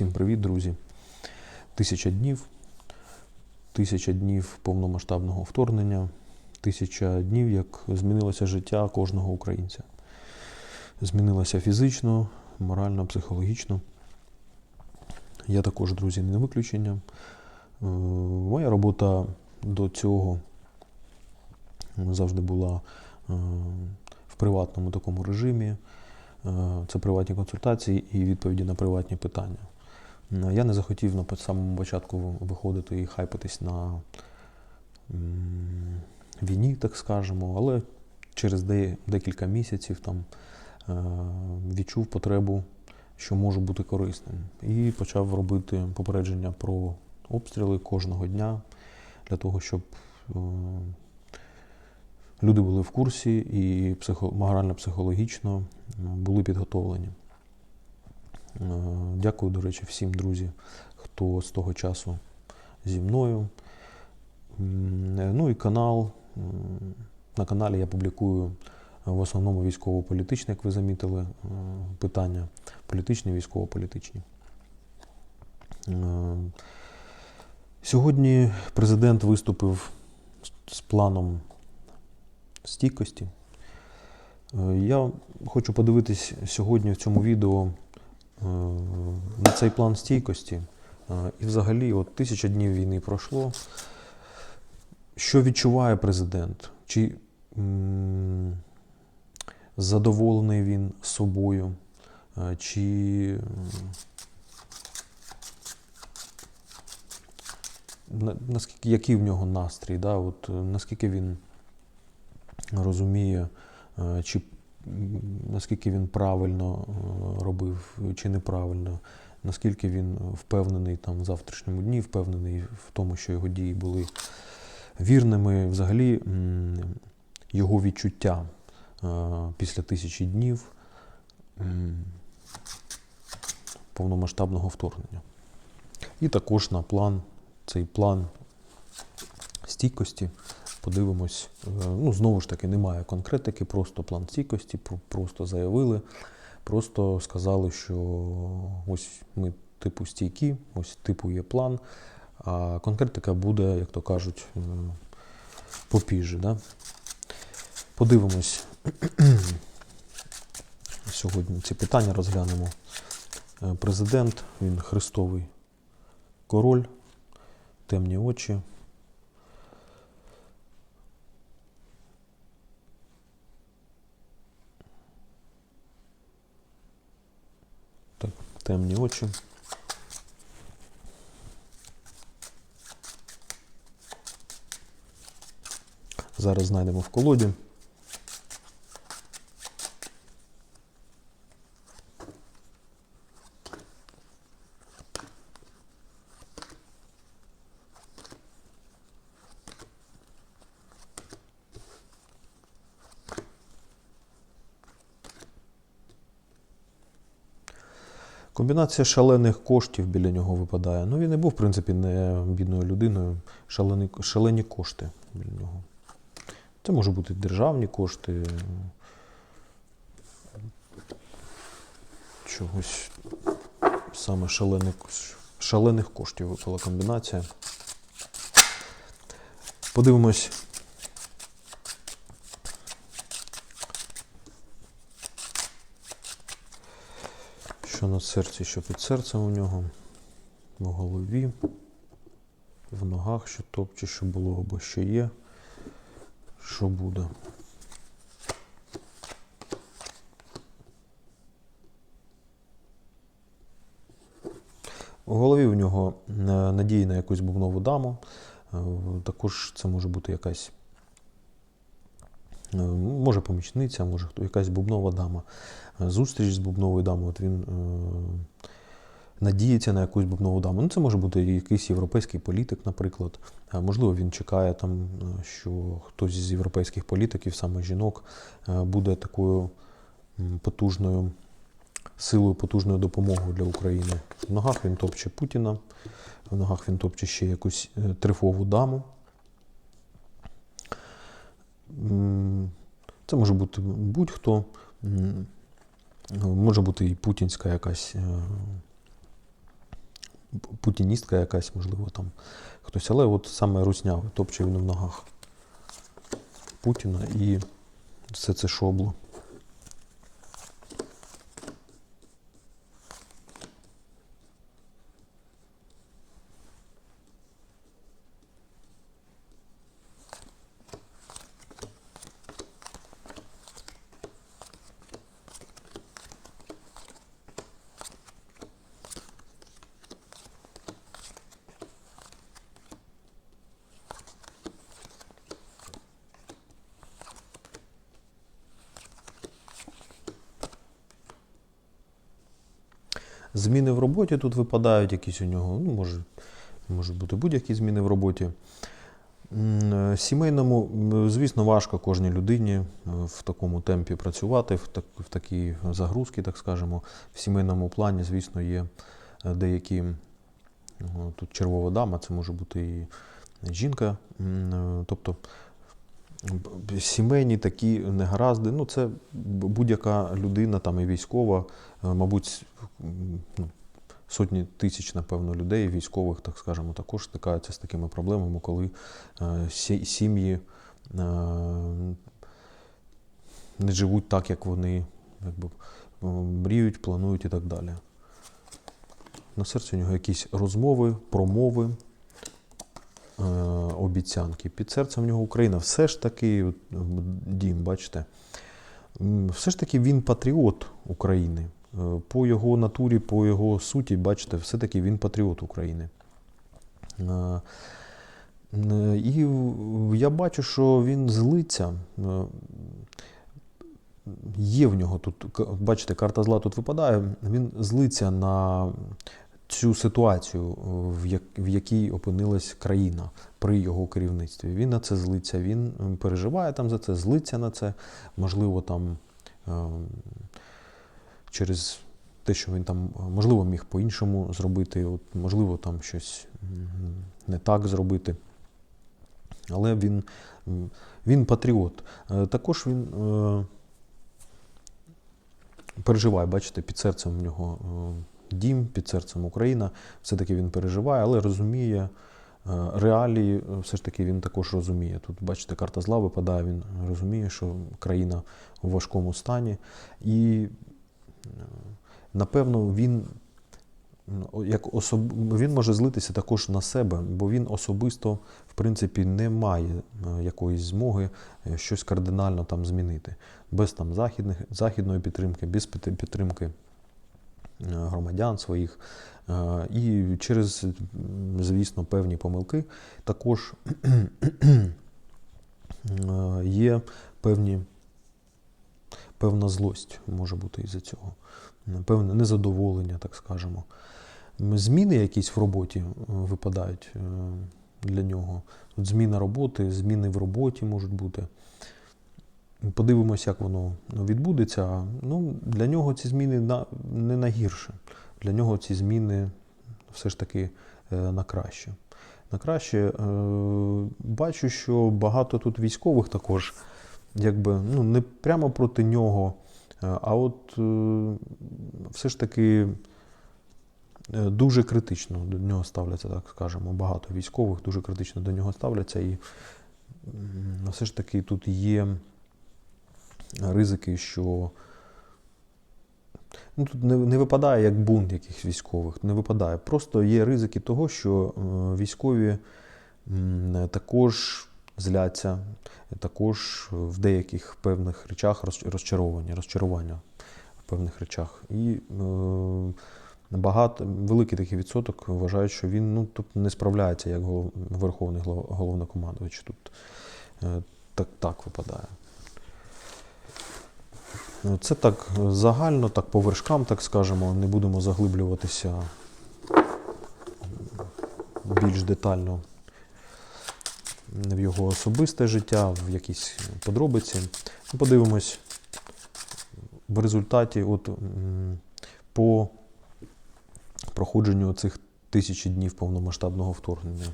Всім привіт, друзі. Тисяча днів. Тисяча днів повномасштабного вторгнення. Тисяча днів, як змінилося життя кожного українця. Змінилося фізично, морально, психологічно. Я також, друзі, не виключення. Е, Моя робота до цього завжди була е, в приватному такому режимі. Е, Це приватні консультації і відповіді на приватні питання. Я не захотів на самому початку виходити і хайпитись на війні, так скажемо, але через декілька місяців там е, відчув потребу, що можу бути корисним. І почав робити попередження про обстріли кожного дня для того, щоб е, люди були в курсі і психо, морально-психологічно були підготовлені. Е, Дякую, до речі, всім друзі, хто з того часу зі мною. Е, Ну і канал. На каналі я публікую е, в основному військово-політичні, як ви замітили, питання. Політичні, військово-політичні. Сьогодні президент виступив з- планом стійкості. Я хочу подивитись сьогодні в цьому відео на цей план стійкості. Е, І взагалі, от тисяча днів війни пройшло. Що відчуває президент? Чи задоволений він собою? Е, Чи наскільки який в нього настрій? Да? От, е, наскільки він розуміє, е, чи наскільки він правильно е, робив, чи неправильно, наскільки він впевнений там в завтрашньому дні, впевнений в тому, що його дії були вірними. Взагалі його відчуття е, після тисячі днів повномасштабного вторгнення. І також на план, цей план стійкості. Подивимось, Е, ну знову ж таки, немає конкретики, просто план стійкості, просто заявили, просто сказали, що ось ми типу стійкі, ось типу є план, а конкретика буде, як то кажуть, е, попізже. Да? Подивимось. Сьогодні ці питання розглянемо. Е, Президент, він хрестовий король, темні очі. Так, темні очі. Зараз знайдемо в колоді. Комбінація шалених коштів біля нього випадає. Ну, він і був, в принципі, не бідною людиною. Шалені, шалені кошти біля нього. Це може бути державні кошти. Чогось саме шалених, шалених коштів випала комбінація. Подивимось. На серці, що під серцем у нього, в голові, в ногах, що топче, що було або що є, що буде. У голові у нього е, надії на якусь бубнову даму. Е, Також це може бути якась може помічниця, може хто якась бубнова дама. Е, Зустріч з бубновою дамою. От він е, надіється на якусь бубнову даму. Ну, це може бути якийсь європейський політик, наприклад. Е, Можливо, він чекає там, е, що хтось з європейських політиків, саме жінок, е, буде такою потужною силою, потужною допомогою для України. В ногах він топче Путіна, в ногах він топче ще якусь е, трифову даму. Це може бути будь-хто. Може бути і путінська якась е, путіністка якась, можливо, там хтось. Але от саме руснявий, топче він в ногах Путіна і все це шобло. Зміни в роботі тут випадають якісь у нього, ну, може, можуть бути будь-які зміни в роботі. Е, Сімейному, звісно, важко кожній людині е, в такому темпі працювати, в, так, в такій загрузці, так скажемо. В сімейному плані, звісно, є е, деякі тут червова дама, це може бути і жінка. Тобто сімейні такі негаразди. Ну, це будь-яка людина, там і військова, мабуть, ну, сотні тисяч, напевно, людей, військових, так скажемо, також стикаються з такими проблемами, коли е, сім'ї е, не живуть так, як вони якби, е, мріють, планують і так далі. На серці у нього якісь розмови, промови, е, обіцянки. Під серцем в нього Україна. Все ж таки, дім, бачите, все ж таки він патріот України. По його натурі, по його суті, бачите, все-таки він патріот України. Е, І я бачу, що він злиться. Е, Є в нього тут, бачите, карта зла тут випадає. Він злиться на цю ситуацію, в, як, в якій опинилась країна при його керівництві. Він на це злиться, він переживає там за це, злиться на це. Можливо, там е, через те, що він там, можливо, міг по-іншому зробити, от, можливо, там щось не так зробити. Але він, він патріот. Е, Також він е, переживає, бачите, під серцем в нього е, дім, під серцем Україна. Все-таки він переживає, але розуміє е, реалії, все ж таки він також розуміє. Тут, бачите, карта зла випадає, він розуміє, що країна у важкому стані. І, напевно, він. Як особ... Він може злитися також на себе, бо він особисто, в принципі, не має е, якоїсь змоги е, щось кардинально там змінити. Без там західних, західної підтримки, без підтримки е, громадян своїх. І через, звісно, певні помилки також є певні, певна злость може бути із-за цього, певне незадоволення, так скажемо. Зміни якісь в роботі е, випадають е, для нього. Тут зміна роботи, зміни в роботі можуть бути. Подивимося, як воно відбудеться. Ну, для нього ці зміни не на гірше. Для нього ці зміни все ж таки е, на краще. На краще бачу, що багато тут військових також, якби ну, не прямо проти нього, е, а от е, все ж таки е, дуже критично до нього ставляться, так скажемо. Багато військових дуже критично до нього ставляться. І все ж таки тут є ризики, що ну, тут не, не випадає як бунт якихось військових, не випадає. Просто є ризики того, що військові також зляться, також в деяких певних речах розчаровані, розчарування в певних речах. І е, багато, великий такий відсоток вважають, що він ну, тут не справляється як гол- верховний головнокомандувач. Тут е, так, так випадає. Ну, Це так загально, так по вершкам, так скажемо, не будемо заглиблюватися більш детально в його особисте життя, в якісь подробиці. Ну, Подивимось в результаті, от по проходженню цих тисячі днів повномасштабного вторгнення.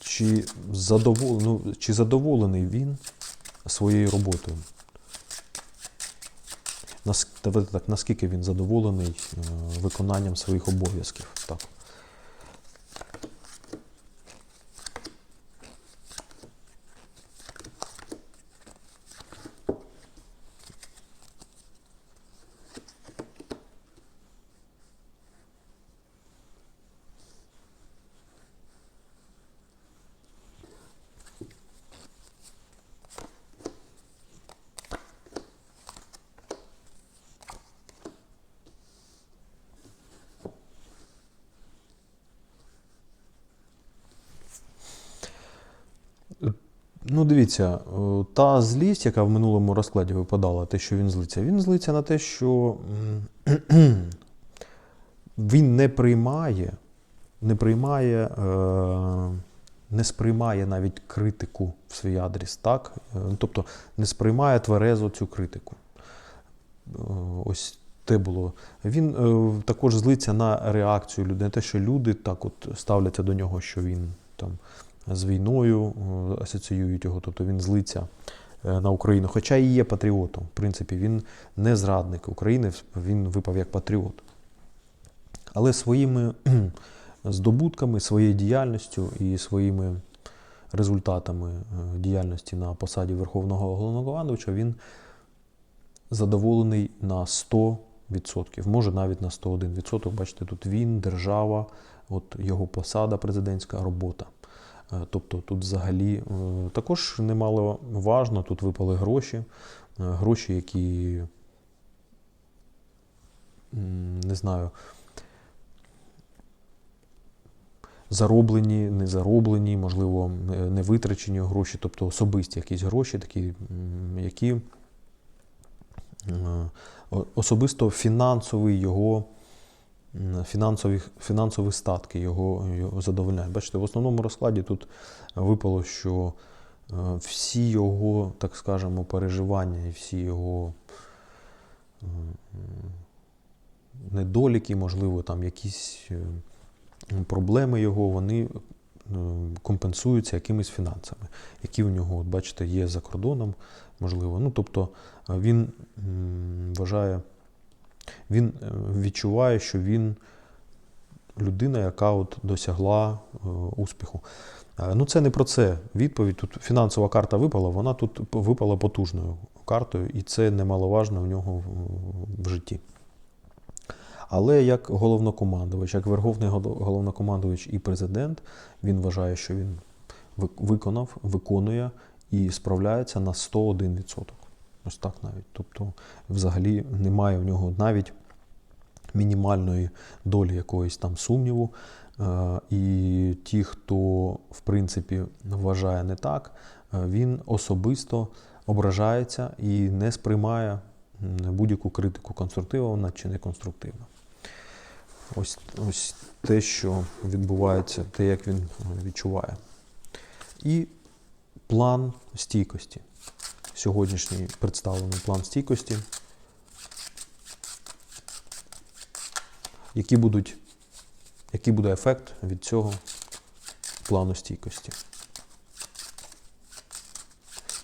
Чи, задовол... ну, чи задоволений він своєю роботою? нас- так, наскільки він задоволений е, виконанням своїх обов'язків. Так. Ну, дивіться, е, та злість, яка в минулому розкладі випадала, те, що він злиться, він злиться на те, що він не приймає, не приймає, е, не сприймає навіть критику в свій адрес, так? Е, Тобто не сприймає тверезо цю критику. Ось те було. Він е, також злиться на реакцію людей, на те, що люди так от ставляться до нього, що він там з війною е, асоціюють його, тобто він злиться е, на Україну. Хоча і є патріотом. В принципі, він не зрадник України, він випав як патріот. Але своїми здобутками, своєю діяльністю і своїми результатами е, діяльності на посаді Верховного головнокомандувача він задоволений на 100%, може навіть на 101%. Бачите, тут він, держава, от його посада, президентська робота. Е, Тобто тут взагалі е, також немало важно, тут випали гроші, е, гроші, які не знаю, зароблені, не зароблені, можливо, не витрачені гроші, тобто особисті якісь гроші, такі, які особисто фінансовий його. Фінансові, фінансові статки його, його задовольняють. Бачите, в основному розкладі тут випало, що е, всі його, так скажемо, переживання і всі його недоліки, можливо, там якісь е, проблеми його, вони е, компенсуються якимись фінансами, які у нього, от бачите, є за кордоном, можливо. Ну, тобто він вважає, він е, відчуває, що він людина, яка от досягла е, успіху. Е, Ну, це не про це відповідь. Тут фінансова карта випала, вона тут випала потужною картою, і це немаловажно в нього в- житті. Але як головнокомандувач, як верховний головнокомандувач і президент, він вважає, що він виконав, виконує і справляється на 101%. Ось так навіть. Тобто, взагалі немає в нього навіть мінімальної долі якоїсь там сумніву. Е, І ті, хто в принципі вважає не так, е, він особисто ображається і не сприймає будь-яку критику конструктивна чи неконструктивна. Ось, ось те, що відбувається, те, як він е, відчуває. І план стійкості. Сьогоднішній представлений план стійкості. Які будуть, який буде ефект від цього плану стійкості?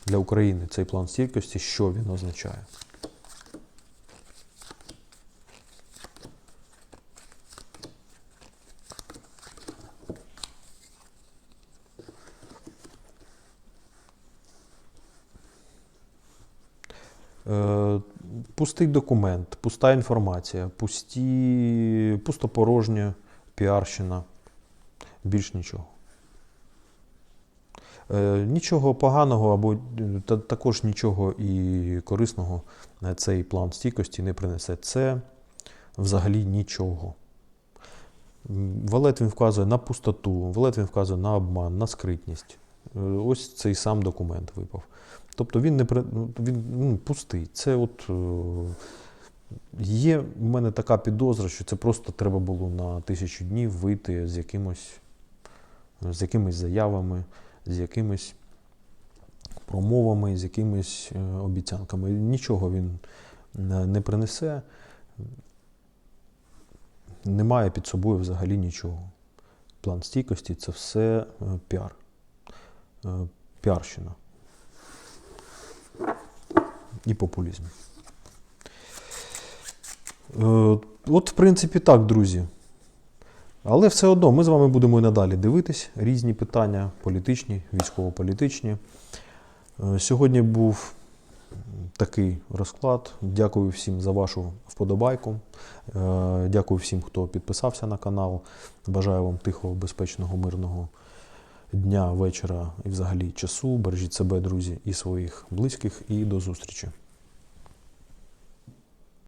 Для України цей план стійкості, що він означає? Е, Пустий документ, пуста інформація, пусті, пустопорожня піарщина, більш нічого. Е, Нічого поганого або е, та, також нічого і корисного цей план стійкості не принесе. Це взагалі нічого. Валет він вказує на пустоту, валет він вказує на обман, на скритність. Е, Ось цей сам документ випав. Тобто він не ну, він ну, пустий. Це от е, є в мене така підозра, що це просто треба було на тисячу днів вийти з якимось, з якимись заявами, з якимись промовами, з якимись е, обіцянками. Нічого він не не принесе. Немає під собою взагалі нічого. План стійкості це все е, піар. Е, Піарщина і популізм. Е, От, в принципі, так, друзі. Але все одно ми з вами будемо і надалі дивитись різні питання, політичні, військово-політичні. Е, Сьогодні був такий розклад. Дякую всім за вашу вподобайку. Е, Дякую всім, хто підписався на канал. Бажаю вам тихого, безпечного, мирного дня, вечора і взагалі часу. Бережіть себе, друзі, і своїх близьких. І до зустрічі.